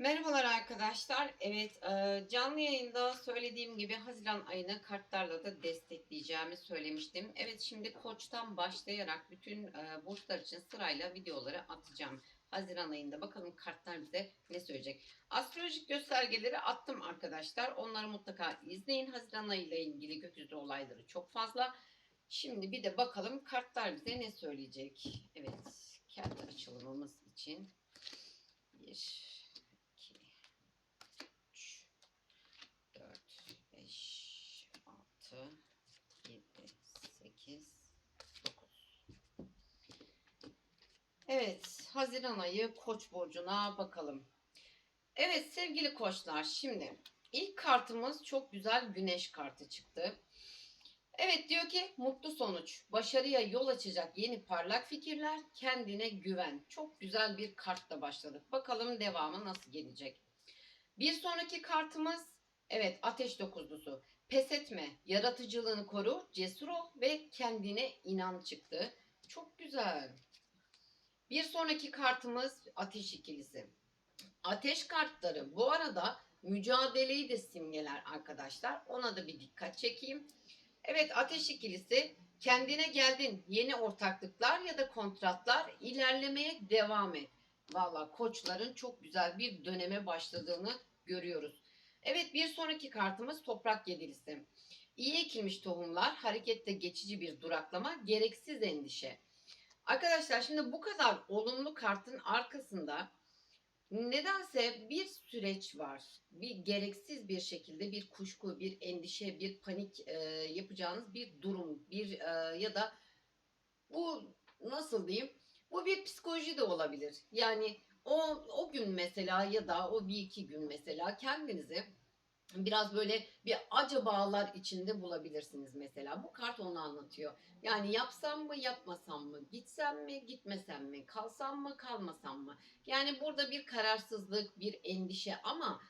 Merhabalar arkadaşlar. Evet, e, canlı yayında söylediğim gibi Haziran ayını kartlarla da destekleyeceğimi söylemiştim. Evet, şimdi Koç'tan başlayarak bütün e, burçlar için sırayla videoları atacağım. Haziran ayında bakalım kartlar bize ne söyleyecek. Astrolojik göstergeleri attım arkadaşlar. Onları mutlaka izleyin. Haziran ayıyla ilgili gökyüzü olayları çok fazla. Şimdi bir de bakalım kartlar bize ne söyleyecek. Evet, kendi açılımımız için bir 6 7 8 9 Evet, Haziran ayı Koç burcuna bakalım. Evet sevgili koçlar, şimdi ilk kartımız çok güzel güneş kartı çıktı. Evet diyor ki mutlu sonuç, başarıya yol açacak yeni parlak fikirler, kendine güven. Çok güzel bir kartla başladık. Bakalım devamı nasıl gelecek. Bir sonraki kartımız evet ateş dokuzlusu. Pes etme, yaratıcılığını koru, cesur ol ve kendine inan çıktı. Çok güzel. Bir sonraki kartımız ateş ikilisi. Ateş kartları bu arada mücadeleyi de simgeler arkadaşlar. Ona da bir dikkat çekeyim. Evet ateş ikilisi kendine geldin yeni ortaklıklar ya da kontratlar ilerlemeye devam et. Valla koçların çok güzel bir döneme başladığını görüyoruz. Evet bir sonraki kartımız toprak yedilisi. İyi ekilmiş tohumlar harekette geçici bir duraklama gereksiz endişe. Arkadaşlar şimdi bu kadar olumlu kartın arkasında Nedense bir süreç var. Bir gereksiz bir şekilde bir kuşku, bir endişe, bir panik e, yapacağınız bir durum, bir e, ya da bu nasıl diyeyim? Bu bir psikoloji de olabilir. Yani o o gün mesela ya da o bir iki gün mesela kendinizi biraz böyle bir acabalar içinde bulabilirsiniz mesela. Bu kart onu anlatıyor. Yani yapsam mı yapmasam mı? Gitsem mi gitmesem mi? Kalsam mı kalmasam mı? Yani burada bir kararsızlık, bir endişe ama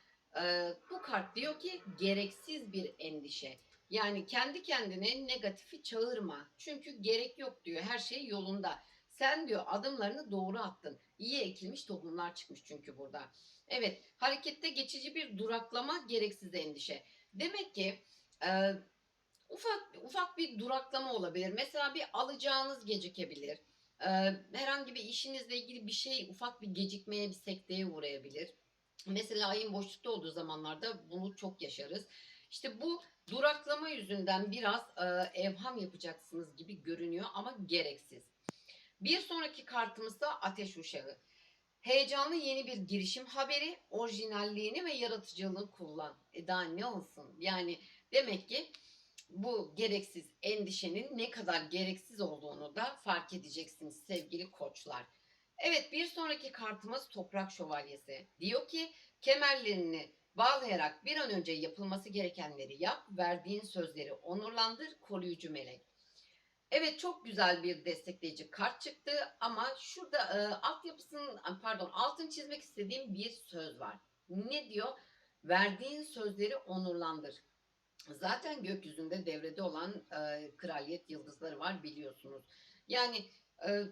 e, bu kart diyor ki gereksiz bir endişe. Yani kendi kendine negatifi çağırma. Çünkü gerek yok diyor. Her şey yolunda. Sen diyor adımlarını doğru attın. İyi ekilmiş tohumlar çıkmış çünkü burada. Evet, harekette geçici bir duraklama, gereksiz endişe. Demek ki e, ufak ufak bir duraklama olabilir. Mesela bir alacağınız gecikebilir. E, herhangi bir işinizle ilgili bir şey ufak bir gecikmeye, bir sekteye uğrayabilir. Mesela ayın boşlukta olduğu zamanlarda bunu çok yaşarız. İşte bu duraklama yüzünden biraz e, evham yapacaksınız gibi görünüyor ama gereksiz. Bir sonraki kartımız da ateş uşağı. Heyecanlı yeni bir girişim haberi, orijinalliğini ve yaratıcılığını kullan. E daha ne olsun? Yani demek ki bu gereksiz endişenin ne kadar gereksiz olduğunu da fark edeceksiniz sevgili koçlar. Evet bir sonraki kartımız Toprak Şövalyesi. Diyor ki kemerlerini bağlayarak bir an önce yapılması gerekenleri yap, verdiğin sözleri onurlandır, koruyucu melek. Evet çok güzel bir destekleyici kart çıktı ama şurada e, altyapısının pardon altın çizmek istediğim bir söz var. Ne diyor? Verdiğin sözleri onurlandır. Zaten gökyüzünde devrede olan e, kraliyet yıldızları var biliyorsunuz. Yani e,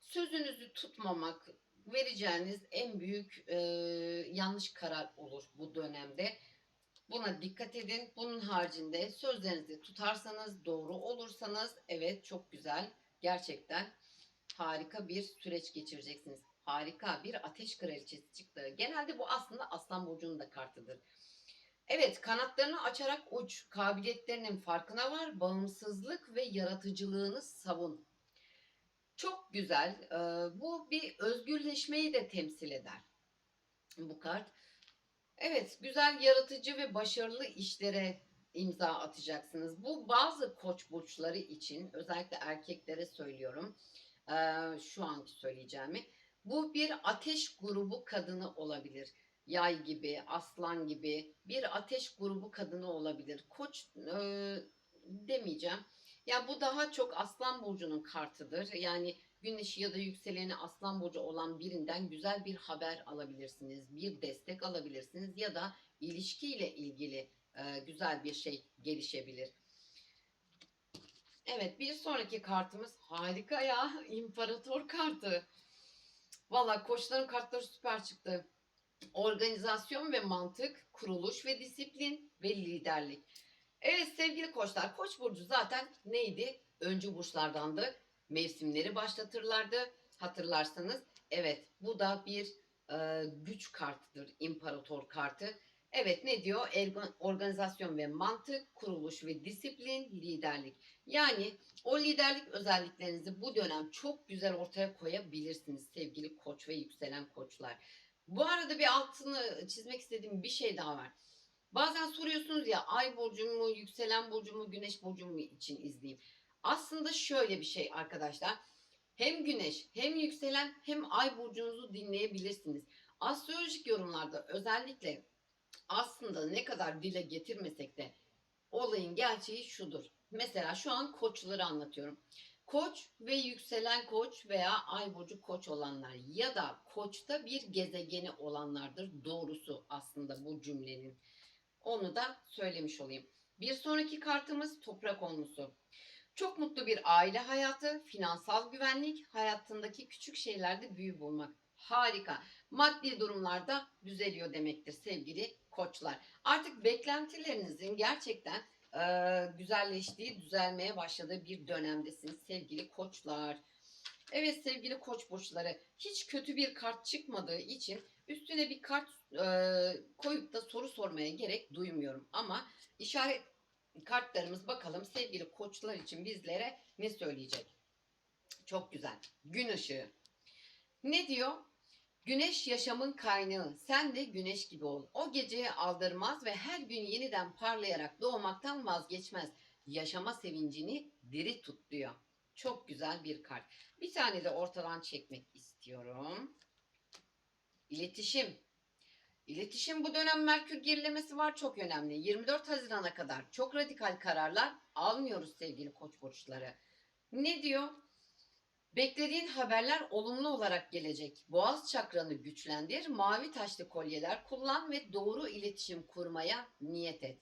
sözünüzü tutmamak vereceğiniz en büyük e, yanlış karar olur bu dönemde. Buna dikkat edin. Bunun haricinde sözlerinizi tutarsanız, doğru olursanız evet çok güzel. Gerçekten harika bir süreç geçireceksiniz. Harika bir ateş kraliçesi çıktı. Genelde bu aslında Aslan Burcu'nun da kartıdır. Evet kanatlarını açarak uç, kabiliyetlerinin farkına var, bağımsızlık ve yaratıcılığını savun. Çok güzel. Ee, bu bir özgürleşmeyi de temsil eder. Bu kart. Evet, güzel, yaratıcı ve başarılı işlere imza atacaksınız. Bu bazı koç burçları için, özellikle erkeklere söylüyorum, şu anki söyleyeceğimi. Bu bir ateş grubu kadını olabilir. Yay gibi, aslan gibi bir ateş grubu kadını olabilir. Koç demeyeceğim. Ya bu daha çok aslan burcunun kartıdır. Yani güneşi ya da yükseleni aslan burcu olan birinden güzel bir haber alabilirsiniz. Bir destek alabilirsiniz ya da ilişkiyle ilgili e, güzel bir şey gelişebilir. Evet bir sonraki kartımız harika ya. İmparator kartı. Valla koçların kartları süper çıktı. organizasyon ve mantık, kuruluş ve disiplin ve liderlik. Evet sevgili koçlar, koç burcu zaten neydi? Öncü burçlardandı. Mevsimleri başlatırlardı. Hatırlarsanız evet bu da bir e, güç kartıdır. imparator kartı. Evet ne diyor? Organizasyon ve mantık, kuruluş ve disiplin, liderlik. Yani o liderlik özelliklerinizi bu dönem çok güzel ortaya koyabilirsiniz sevgili koç ve yükselen koçlar. Bu arada bir altını çizmek istediğim bir şey daha var. Bazen soruyorsunuz ya ay burcum mu, yükselen burcum mu, güneş burcum mu için izleyeyim. Aslında şöyle bir şey arkadaşlar. Hem güneş hem yükselen hem ay burcunuzu dinleyebilirsiniz. Astrolojik yorumlarda özellikle aslında ne kadar dile getirmesek de olayın gerçeği şudur. Mesela şu an koçları anlatıyorum. Koç ve yükselen koç veya ay burcu koç olanlar ya da koçta bir gezegeni olanlardır doğrusu aslında bu cümlenin. Onu da söylemiş olayım. Bir sonraki kartımız toprak olmusu. Çok mutlu bir aile hayatı, finansal güvenlik, hayatındaki küçük şeylerde büyü bulmak. Harika. Maddi durumlarda düzeliyor demektir sevgili koçlar. Artık beklentilerinizin gerçekten e, güzelleştiği, düzelmeye başladığı bir dönemdesiniz sevgili koçlar. Evet sevgili koç burçları hiç kötü bir kart çıkmadığı için üstüne bir kart e, koyup da soru sormaya gerek duymuyorum. Ama işaret kartlarımız bakalım sevgili koçlar için bizlere ne söyleyecek? Çok güzel. Gün ışığı. Ne diyor? Güneş yaşamın kaynağı. Sen de güneş gibi ol. O geceye aldırmaz ve her gün yeniden parlayarak doğmaktan vazgeçmez. Yaşama sevincini diri tut diyor. Çok güzel bir kart. Bir tane de ortadan çekmek istiyorum. İletişim. İletişim bu dönem Merkür gerilemesi var çok önemli. 24 Haziran'a kadar çok radikal kararlar almıyoruz sevgili koç burçları. Ne diyor? Beklediğin haberler olumlu olarak gelecek. Boğaz çakranı güçlendir, mavi taşlı kolyeler kullan ve doğru iletişim kurmaya niyet et.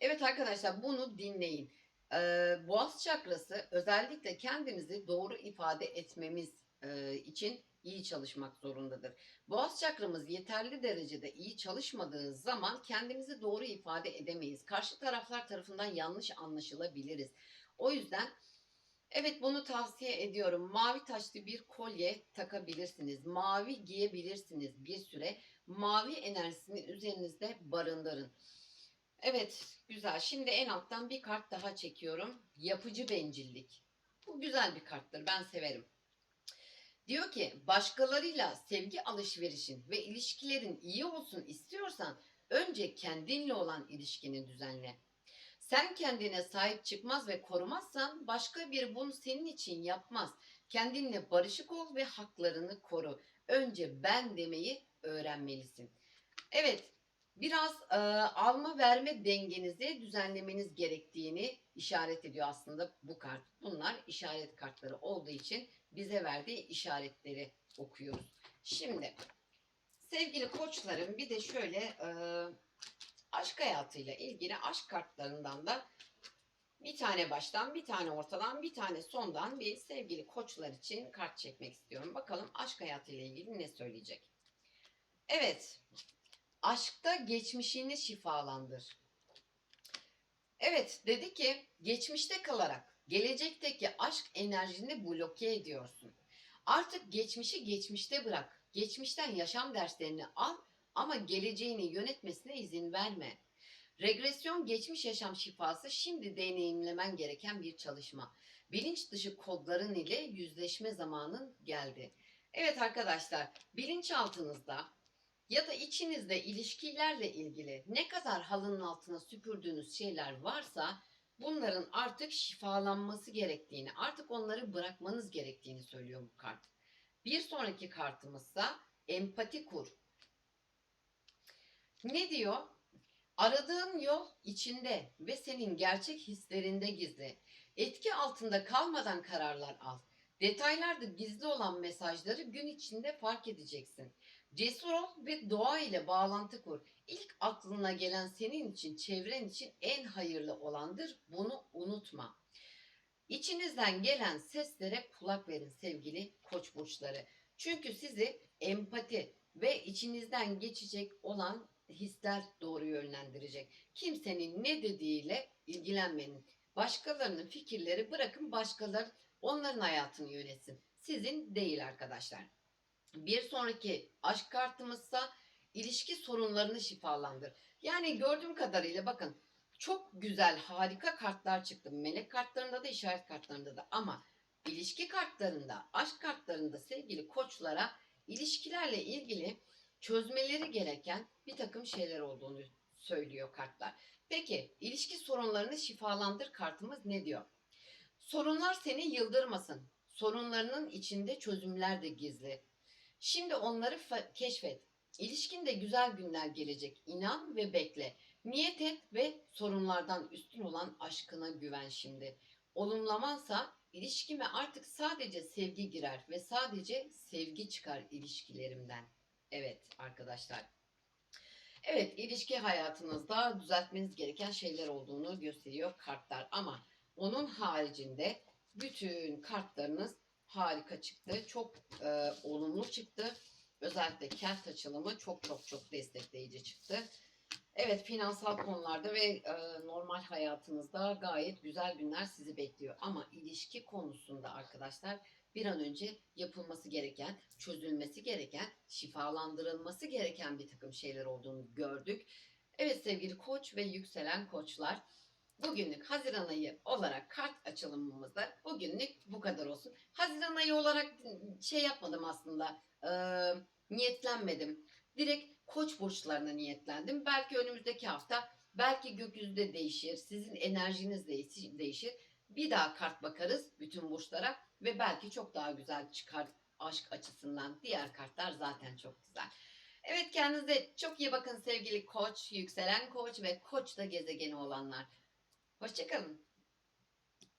Evet arkadaşlar bunu dinleyin. Ee, boğaz çakrası özellikle kendimizi doğru ifade etmemiz e, için iyi çalışmak zorundadır. Boğaz çakramız yeterli derecede iyi çalışmadığı zaman kendimizi doğru ifade edemeyiz. Karşı taraflar tarafından yanlış anlaşılabiliriz. O yüzden evet bunu tavsiye ediyorum. Mavi taşlı bir kolye takabilirsiniz. Mavi giyebilirsiniz bir süre. Mavi enerjisini üzerinizde barındırın. Evet güzel. Şimdi en alttan bir kart daha çekiyorum. Yapıcı bencillik. Bu güzel bir karttır. Ben severim. Diyor ki başkalarıyla sevgi alışverişin ve ilişkilerin iyi olsun istiyorsan önce kendinle olan ilişkini düzenle. Sen kendine sahip çıkmaz ve korumazsan başka biri bunu senin için yapmaz. Kendinle barışık ol ve haklarını koru. Önce ben demeyi öğrenmelisin. Evet, biraz e, alma verme dengenizi düzenlemeniz gerektiğini işaret ediyor aslında bu kart. Bunlar işaret kartları olduğu için bize verdiği işaretleri okuyoruz. Şimdi sevgili koçlarım bir de şöyle e, aşk hayatıyla ilgili aşk kartlarından da bir tane baştan, bir tane ortadan, bir tane sondan bir sevgili koçlar için kart çekmek istiyorum. Bakalım aşk hayatıyla ilgili ne söyleyecek? Evet. Aşkta geçmişini şifalandır. Evet, dedi ki geçmişte kalarak gelecekteki aşk enerjini bloke ediyorsun. Artık geçmişi geçmişte bırak. Geçmişten yaşam derslerini al ama geleceğini yönetmesine izin verme. Regresyon geçmiş yaşam şifası şimdi deneyimlemen gereken bir çalışma. Bilinç dışı kodların ile yüzleşme zamanın geldi. Evet arkadaşlar, bilinçaltınızda ya da içinizde ilişkilerle ilgili ne kadar halının altına süpürdüğünüz şeyler varsa bunların artık şifalanması gerektiğini, artık onları bırakmanız gerektiğini söylüyor bu kart. Bir sonraki kartımızsa empati kur. Ne diyor? Aradığın yol içinde ve senin gerçek hislerinde gizli. Etki altında kalmadan kararlar al. Detaylarda gizli olan mesajları gün içinde fark edeceksin. Cesur ol ve doğa ile bağlantı kur. İlk aklına gelen senin için, çevren için en hayırlı olandır. Bunu unutma. İçinizden gelen seslere kulak verin sevgili koç burçları. Çünkü sizi empati, ve içinizden geçecek olan hisler doğru yönlendirecek. Kimsenin ne dediğiyle ilgilenmeyin. Başkalarının fikirleri bırakın başkaları onların hayatını yönetsin. Sizin değil arkadaşlar. Bir sonraki aşk kartımızsa ilişki sorunlarını şifalandır. Yani gördüğüm kadarıyla bakın çok güzel harika kartlar çıktı. Melek kartlarında da işaret kartlarında da ama ilişki kartlarında, aşk kartlarında sevgili koçlara ilişkilerle ilgili çözmeleri gereken bir takım şeyler olduğunu söylüyor kartlar. Peki ilişki sorunlarını şifalandır kartımız ne diyor? Sorunlar seni yıldırmasın. Sorunlarının içinde çözümler de gizli. Şimdi onları keşfet. İlişkinde güzel günler gelecek. İnan ve bekle. Niyet et ve sorunlardan üstün olan aşkına güven şimdi. Olumlamazsa ilişkime artık sadece sevgi girer ve sadece sevgi çıkar ilişkilerimden. Evet arkadaşlar. Evet ilişki hayatınızda düzeltmeniz gereken şeyler olduğunu gösteriyor kartlar ama onun haricinde bütün kartlarınız harika çıktı. Çok e, olumlu çıktı. Özellikle kent açılımı çok çok çok destekleyici çıktı. Evet finansal konularda ve e, normal hayatınızda gayet güzel günler sizi bekliyor. Ama ilişki konusunda arkadaşlar bir an önce yapılması gereken, çözülmesi gereken, şifalandırılması gereken bir takım şeyler olduğunu gördük. Evet sevgili koç ve yükselen koçlar bugünlük Haziran ayı olarak kart açılımımızda bugünlük bu kadar olsun. Haziran ayı olarak şey yapmadım aslında, e, niyetlenmedim. Direkt koç burçlarına niyetlendim. Belki önümüzdeki hafta, belki gökyüzü de değişir, sizin enerjiniz değişir. Bir daha kart bakarız bütün burçlara ve belki çok daha güzel çıkar aşk açısından. Diğer kartlar zaten çok güzel. Evet kendinize çok iyi bakın sevgili koç, yükselen koç ve koç da gezegeni olanlar. Hoşçakalın.